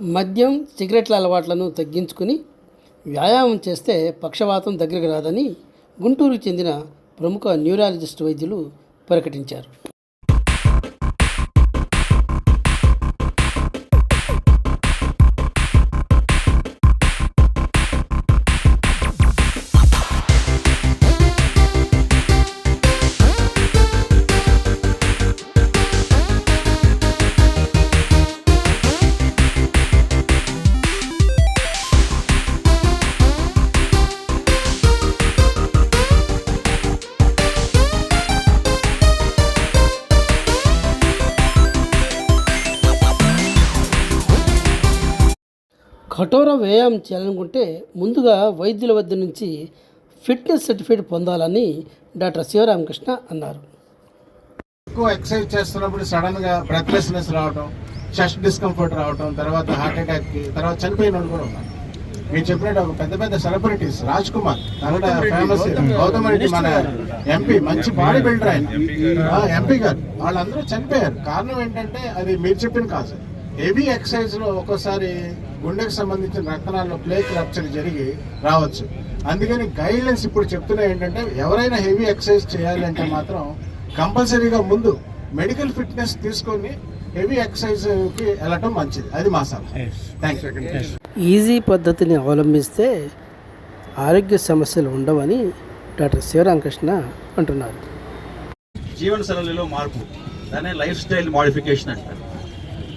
మద్యం సిగరెట్ల అలవాట్లను తగ్గించుకుని వ్యాయామం చేస్తే పక్షవాతం దగ్గరకు రాదని గుంటూరుకు చెందిన ప్రముఖ న్యూరాలజిస్ట్ వైద్యులు ప్రకటించారు. కఠోర వ్యాయామం చేయాలనుకుంటే ముందుగా వైద్యుల వద్ద నుంచి ఫిట్నెస్ సర్టిఫికేట్ పొందాలని డాక్టర్ శివరామకృష్ణ అన్నారు. ఎక్కువ ఎక్సర్సైజ్ చేస్తున్నప్పుడు సడన్గా బ్రెత్లెస్నెస్ రావడం చెస్ట్ డిస్కంఫర్ట్ రావడం తర్వాత హార్ట్ అటాక్కి తర్వాత చనిపోయిన వాళ్ళు కూడా ఉన్నారు. మీరు చెప్పినట్టు ఒక పెద్ద పెద్ద సెలబ్రిటీస్ రాజ్ కుమార్ తనట ఫేమస్ గౌతమ్ రెడ్డి మన ఎంపీ మంచి బాడీ బిల్డర్ ఆయన. ఎంపీ గారు వాళ్ళందరూ చనిపోయారు. కారణం ఏంటంటే అది మీరు చెప్పిన కాదు హెవీ ఎక్సర్సైజ్లో ఒక్కోసారి గుండెకి సంబంధించిన రక్తనాల్లో ప్లేక్ రప్చర్ జరిగి రావచ్చు. అందుకని గైడ్ లైన్స్ ఇప్పుడు చెప్తున్నా ఏంటంటే ఎవరైనా హెవీ ఎక్సర్సైజ్ చేయాలి అంటే మాత్రం కంపల్సరీగా ముందు మెడికల్ ఫిట్నెస్ తీసుకొని హెవీ ఎక్సర్సైజ్కి వెళ్ళటం మంచిది. అది మా సలహా. థ్యాంక్ యూ ఈజీ పద్ధతిని అవలంబిస్తే ఆరోగ్య సమస్యలు ఉండవని డాక్టర్ శివరామకృష్ణ అంటున్నారు. జీవన శైలిలో మార్పు దాన్ని లైఫ్ స్టైల్ మాడిఫికేషన్ అంటారు.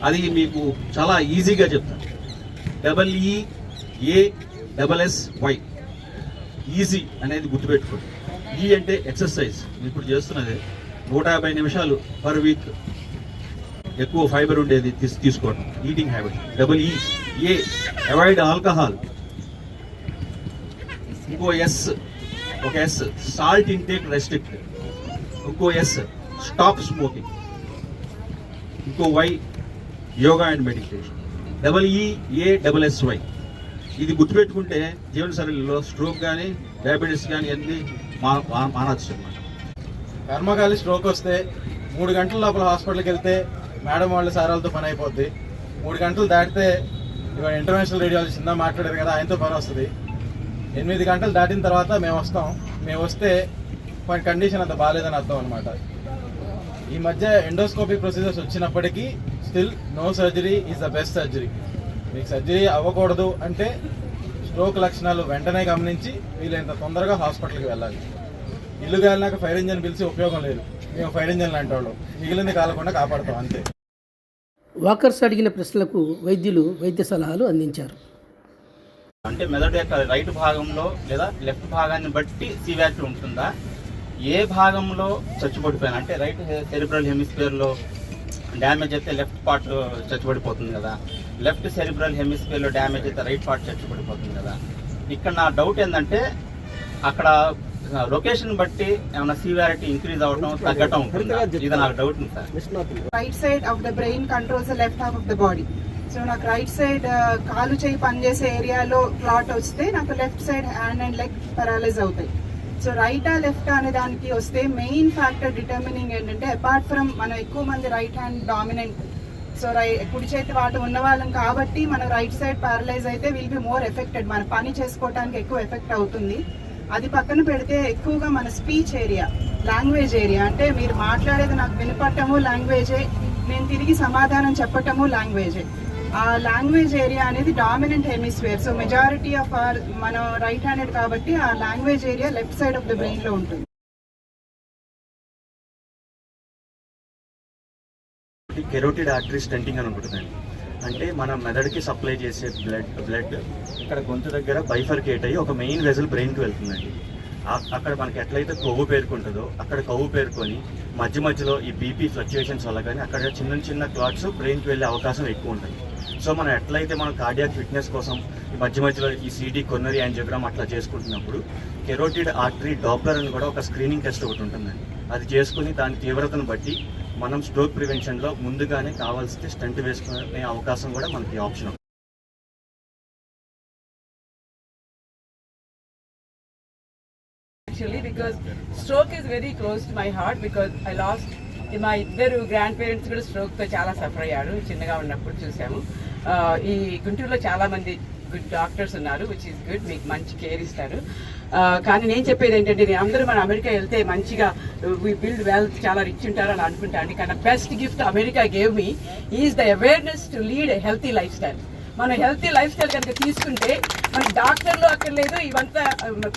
అది మీకు చాలా ఈజీగా చెప్తాను double e A double S Y easy అనేది గుర్తుపెట్టుకోండి. ఈ అంటే ఎక్సర్సైజ్ ఇప్పుడు చేస్తున్నది నూట యాభై నిమిషాలు పర్ వీక్ ఎక్కువ ఫైబర్ ఉండేది తీసు తీసుకోవడం eating habit double E A avoid alcohol ఇంకో ఎస్ ఒక ఎస్ సాల్ట్ ఇంటేక్ రెస్ట్రిక్ట్ ఇంకో ఎస్ స్టాప్ స్మోకింగ్ ఇంకో Y yoga and meditation double double S Y ఇది గుర్తుపెట్టుకుంటే జీవనశైలిలో స్ట్రోక్ కానీ డయాబెటీస్ కానీ అన్ని మా మానవచ్చు అనమాట కర్మకాలి స్ట్రోక్ వస్తే మూడు గంటల లోపల హాస్పిటల్కి వెళ్తే మేడం వాళ్ళ సారాలతో పని అయిపోద్ది. మూడు గంటలు దాటితే ఇవాళ ఇంటర్నేషనల్ రేడియాలజీ చిన్న మాట్లాడారు కదా ఆయనతో పని వస్తుంది. ఎనిమిది గంటలు దాటిన తర్వాత మేము వస్తాం. మేము వస్తే మన కండిషన్ అంత బాగాలేదని అర్థం అనమాట ఈ మధ్య ఎండోస్కోపీ ప్రొసీజర్స్ వచ్చినప్పటికీ still no surgery is the best surgery మీకు సర్జరీ అవ్వకూడదు అంటే స్ట్రోక్ లక్షణాలు వెంటనే గమనించి వీలైనంత తొందరగా హాస్పిటల్కి వెళ్ళాలి. ఇల్లు కాలినాక ఫైర్ ఇంజన్ పిలిచి ఉపయోగం లేదు. మేము ఫైర్ ఇంజన్ లాంటి వాళ్ళు. మిగిలింది కాలకుండా కాపాడుతాం అంతే. వాకర్స్ అడిగిన ప్రశ్నలకు వైద్యులు వైద్య సలహాలు అందించారు. అంటే మెదడు యొక్క రైట్ భాగంలో లేదా లెఫ్ట్ భాగాన్ని బట్టి సివియారిటీ ఉంటుందా? ఏ భాగంలో చచ్చుబడిపోయిన అంటే రైట్ సెరిబ్రల్ హెమిస్ఫియర్లో డ్యామేజ్ అయితే లెఫ్ట్ పార్ట్ చచ్చుబడిపోతుంది కదా. లెఫ్ట్ సెరిబ్రల్ హెమిస్ఫియర్లో డ్యామేజ్ అయితే రైట్ పార్ట్ చచ్చుబడిపోతుంది కదా. ఇక్కడ నా డౌట్ ఏంటంటే అక్కడ లొకేషన్ బట్టి ఏమైనా సివియారిటీ ఇంక్రీజ్ అవ్వడం తగ్గటం ఉంటుందా? ఇది నాకు డౌట్ ఉంది sir. Right side of the brain controls the left half of the body so నాకు రైట్ సైడ్ కాలు చేయి పనిచేసే ఏరియాలో క్లాట్ వస్తే నాకు left side hand and leg paralyse అవుతాయి. సో రైట్ ఆ లెఫ్ట్ అనే దానికి వస్తే మెయిన్ ఫ్యాక్టర్ డిటర్మినింగ్ ఏంటంటే అపార్ట్ ఫ్రమ్ మనం ఎక్కువ మంది రైట్ హ్యాండ్ డామినెంట్ సో రై కుడి చేతి వాటి ఉన్న వాళ్ళం కాబట్టి మన రైట్ సైడ్ పారలైజ్ అయితే విల్ బి మోర్ ఎఫెక్టెడ్ మన పని చేసుకోవడానికి ఎక్కువ ఎఫెక్ట్ అవుతుంది. అది పక్కన పెడితే ఎక్కువగా మన స్పీచ్ ఏరియా లాంగ్వేజ్ ఏరియా అంటే మీరు మాట్లాడేది నాకు వినపడటము లాంగ్వేజే నేను తిరిగి సమాధానం చెప్పటము లాంగ్వేజే లాంగ్వేజ్ ఏరియా అనేది dominant hemisphere. So majority of our మనం రైట్ హ్యాండెడ్ కాబట్టి ఆ language area left side of the బ్రెయిన్లో ఉంటుంది. కెరోటిడ్ ఆర్టరీ స్టెంటింగ్ అని ఉంటుందండి అంటే మన మెదడుకి సప్లై చేసే బ్లడ్ బ్లడ్ ఇక్కడ గొంతు దగ్గర బైఫర్కేట్ అయ్యి ఒక మెయిన్ వెజల్ బ్రెయిన్కి వెళ్తుందండి. అక్కడ మనకి ఎట్లయితే కొవ్వు పేరుకుంటుందో అక్కడ కొవ్వు పేరుకొని మధ్య మధ్యలో ఈ బీపీ ఫ్లక్చుయేషన్స్ వల్ల కానీ అక్కడ చిన్న చిన్న క్లాట్స్ బ్రెయిన్కి వెళ్ళే అవకాశం ఎక్కువ ఉంటుంది. సో మనం ఎట్లయితే మనం కార్డియాక్ ఫిట్నెస్ కోసం ఈ మధ్య మధ్యలో ఈ సిటీ కొన్నరీ యాంజియోగ్రామ్ అట్లా చేసుకుంటున్నప్పుడు కెరోటిడ్ ఆర్టరీ డాప్లర్ అని కూడా ఒక స్క్రీనింగ్ టెస్ట్ ఒకటి ఉంటుందండి. అది చేసుకుని దాని తీవ్రతను బట్టి మనం స్ట్రోక్ ప్రివెన్షన్లో ముందుగానే కావాల్సిన స్టంట్ వేసుకునే అవకాశం కూడా మనకి ఆప్షన్ ఉంది. Actually because stroke is very close to my heart because I lost మా ఇద్దరు గ్రాండ్ పేరెంట్స్ కూడా స్ట్రోక్తో చాలా సఫర్ అయ్యారు. చిన్నగా ఉన్నప్పుడు చూసాము. ఈ గుంటూరులో చాలా మంది గుడ్ డాక్టర్స్ ఉన్నారు విచ్ ఈస్ గుడ్ మీకు మంచి కేర్ ఇస్తారు. కానీ నేను చెప్పేది ఏంటంటే నేను అందరూ మన అమెరికా వెళ్తే మంచిగా వీ బిల్డ్ వెల్త్ చాలా రిచ్ ఉంటారు అని అనుకుంటాను కానీ best gift America gave me is the awareness to lead a healthy life style మనం హెల్తీ లైఫ్ స్టైల్ కనుక తీసుకుంటే మన డాక్టర్లు అక్కర్లేదు ఇవంతా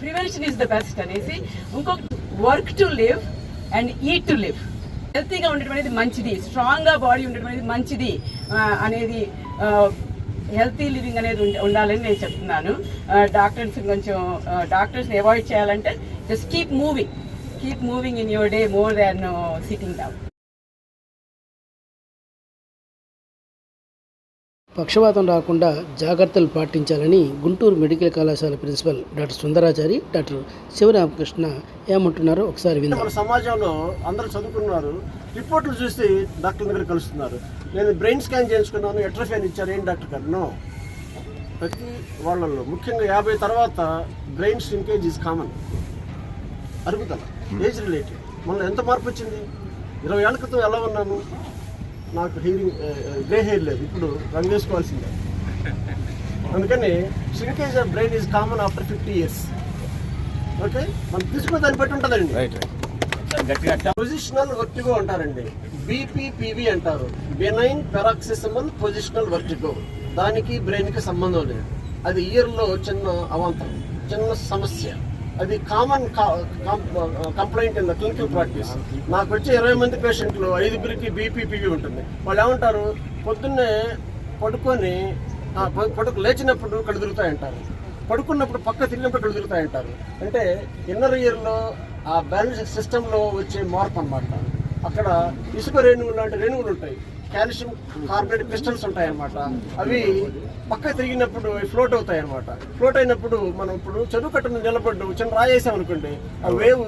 ప్రివెన్షన్ ఈజ్ ద బెస్ట్ అనేసి ఇంకొక work to live and eat to live హెల్తీగా ఉండటం అనేది మంచిది. స్ట్రాంగ్గా బాడీ ఉండటం అనేది మంచిది. అనేది హెల్తీ లివింగ్ అనేది ఉండాలని నేను చెప్తున్నాను. డాక్టర్స్ కొంచెం డాక్టర్స్ని అవాయిడ్ చేయాలంటే just keep moving. Keep moving in your day more than sitting down. పక్షవాతం రాకుండా జాగ్రత్తలు పాటించాలని గుంటూరు మెడికల్ కళాశాల principal doctor Sundarachari doctor Sivaramakrishna ఏమంటున్నారో ఒకసారి విందాం. మన సమాజంలో అందరూ చదువుకున్నారు రిపోర్ట్లు చూసి డాక్టర్ దగ్గర కలుస్తున్నారు. నేను బ్రెయిన్ స్కాన్ చేయించుకున్నాను ఎట్రఫియన్ ఇచ్చారు ఏం డాక్టర్ గారు? నో. ప్రతి వాళ్ళల్లో ముఖ్యంగా యాభై తర్వాత బ్రెయిన్ స్ట్రింకేజ్ ఈజ్ కామన్ అరుగుదల ఏజ్ రిలేటెడ్ మొన్న ఎంత మార్పు వచ్చింది? ఇరవై ఏళ్ళ క్రితం ఎలా ఉన్నాను నాకు హెయిరింగ్ గ్రే హెయిర్ లేదు. ఇప్పుడు రంగు వేసుకోవాల్సిందే. అందుకని shrinkage of brain is common after fifty years okay మనం తీసుకున్న దాన్ని బట్టి ఉంటుందండి. పొజిషనల్ వర్టిగో అంటారండి. బీపీపీవి అంటారు. బెనైన్ పెరాక్సిసమల్ పొజిషనల్ వర్టిగో దానికి బ్రెయిన్కి సంబంధం లేదు. అది ఇయర్లో చిన్న అవాంతరం చిన్న సమస్య. అది common complaint in the clinical practice నాకు వచ్చే ఇరవై మంది పేషెంట్లు ఐదుగురికి బీపీపీవీ ఉంటుంది. వాళ్ళు ఏమంటారు? పొద్దున్నే పడుకొని పడుకు లేచినప్పుడు కళ్ళు తిరుగుతాయంటారు. పడుకున్నప్పుడు పక్క తిరిగినప్పుడు కళ్ళు తిరుగుతాయంటారు. అంటే ఇన్నర్ ఇయర్లో ఆ బ్యాలెన్స్ సిస్టంలో వచ్చే మార్పు అన్నమాట. అక్కడ ఇసుక రేణువులు లాంటి రేణువులు ఉంటాయి. కాల్షియం కార్బోనేట్ క్రిస్టల్స్ ఉంటాయి అన్నమాట అవి పక్క తిరిగినప్పుడు ఫ్లోట్ అవుతాయి అన్నమాట ఫ్లోట్ అయినప్పుడు మనం ఇప్పుడు చెరువు కట్టును నిలబడ్డు చిన్న రాయి వేసాం అనుకోండి ఆ వేవ్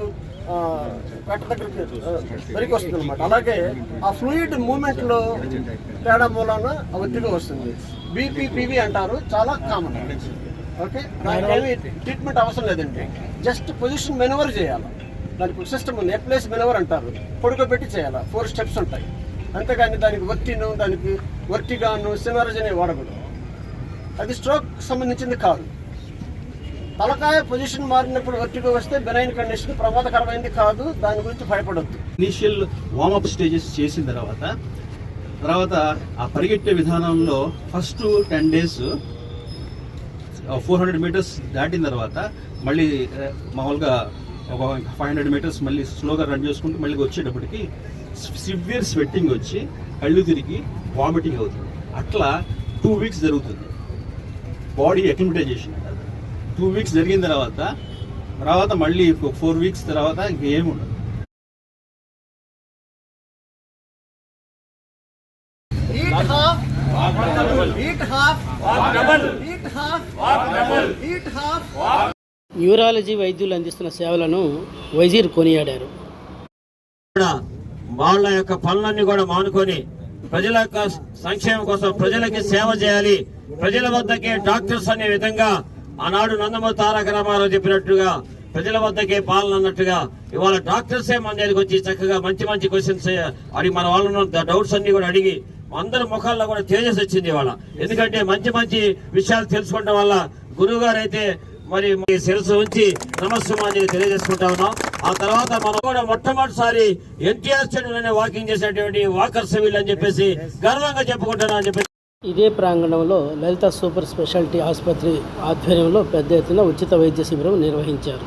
కట్ట దగ్గరికి వెరికి వస్తుంది అనమాట అలాగే ఆ ఫ్లూయిడ్ మూమెంట్లో తేడా మూలాన ఒత్తిడి వస్తుంది. బీపీపీవి అంటారు చాలా కామన్. ఓకే? దానికి ట్రీట్మెంట్ అవసరం లేదండి. జస్ట్ పొజిషన్ మెనవర్ చేయాలి. దానికి సిస్టమ్ ఉంది. ఎప్లేస్ మెనవర్ అంటారు. పడుకోబెట్టి చేయాలి? ఫోర్ స్టెప్స్ ఉంటాయి. అంతేగాని దానికి వర్టిను దానికి వర్టిగాను సినర్జ్ అనేవి వాడకూడదు. అది స్ట్రోక్ సంబంధించింది కాదు. తలకాయ పొజిషన్ మారినప్పుడు వర్టిగో వస్తే బెనైన్ కండిషన్ ప్రమాదకరమైనది కాదు. దాని గురించి భయపడద్దు. ఇనీషియల్ వార్మప్ స్టేజెస్ చేసిన తర్వాత తర్వాత ఆ పరిగెట్టే విధానంలో first ten days four hundred metres దాటిన తర్వాత మళ్ళీ మామూలుగా ఒక ఫైవ్ హండ్రెడ్ మీటర్స్ మళ్ళీ స్లోగా రన్ చేసుకుంటూ మళ్ళీ వచ్చేటప్పటికి సివియర్ స్వెట్టింగ్ వచ్చి కళ్ళు తిరిగి వామిటింగ్ అవుతుంది అట్లా టూ వీక్స్ జరుగుతుంది బాడీ అక్లిమటైజేషన్ టూ వీక్స్ జరిగిన తర్వాత తర్వాత మళ్ళీ ఫోర్ వీక్స్ తర్వాత ఇంకేమి ఉండదు Eat half. Eat half. Eat half. Eat half. Neurology వైద్యులు అందిస్తున్న సేవలను వైజీర్ కొనియాడారు. కూడా వాళ్ళ యొక్క పనులన్నీ కూడా మానుకొని ప్రజల యొక్క సంక్షేమం కోసం ప్రజలకి సేవ చేయాలి. ప్రజల వద్దకే డాక్టర్స్ అనే విధంగా ఆనాడు నందమూరి తారక రామారావు చెప్పినట్టుగా ప్రజల వద్దకే పాలన అన్నట్టుగా ఇవాళ డాక్టర్సే మన దగ్గరికి వచ్చి చక్కగా మంచి మంచి క్వశ్చన్స్ అడిగి మన వాళ్ళు డౌట్స్ అన్ని కూడా అడిగి అందరి ముఖాల్లో కూడా తేజస్ వచ్చింది ఇవాళ. ఎందుకంటే మంచి మంచి విషయాలు తెలుసుకోవడం వల్ల గురువు గారు అయితే మరి మీ శిరస్సు ఉంచి నమస్సుమాన్ని తెలియజేసుకుంటా ఉన్నాం. ఆ తర్వాత మనం కూడా మొట్టమొదటిసారి ఎన్టీఆర్ స్టేడియంలోనే వాకింగ్ చేసినటువంటి వాకర్స్ వీళ్ళు అని చెప్పేసి గర్వంగా చెప్పుకుంటున్నా అని చెప్పేసి ఇదే ప్రాంగణంలో లలిత సూపర్ స్పెషాలిటీ ఆసుపత్రి ఆధ్వర్యంలో పెద్ద ఎత్తున ఉచిత వైద్య శిబిరం నిర్వహించారు.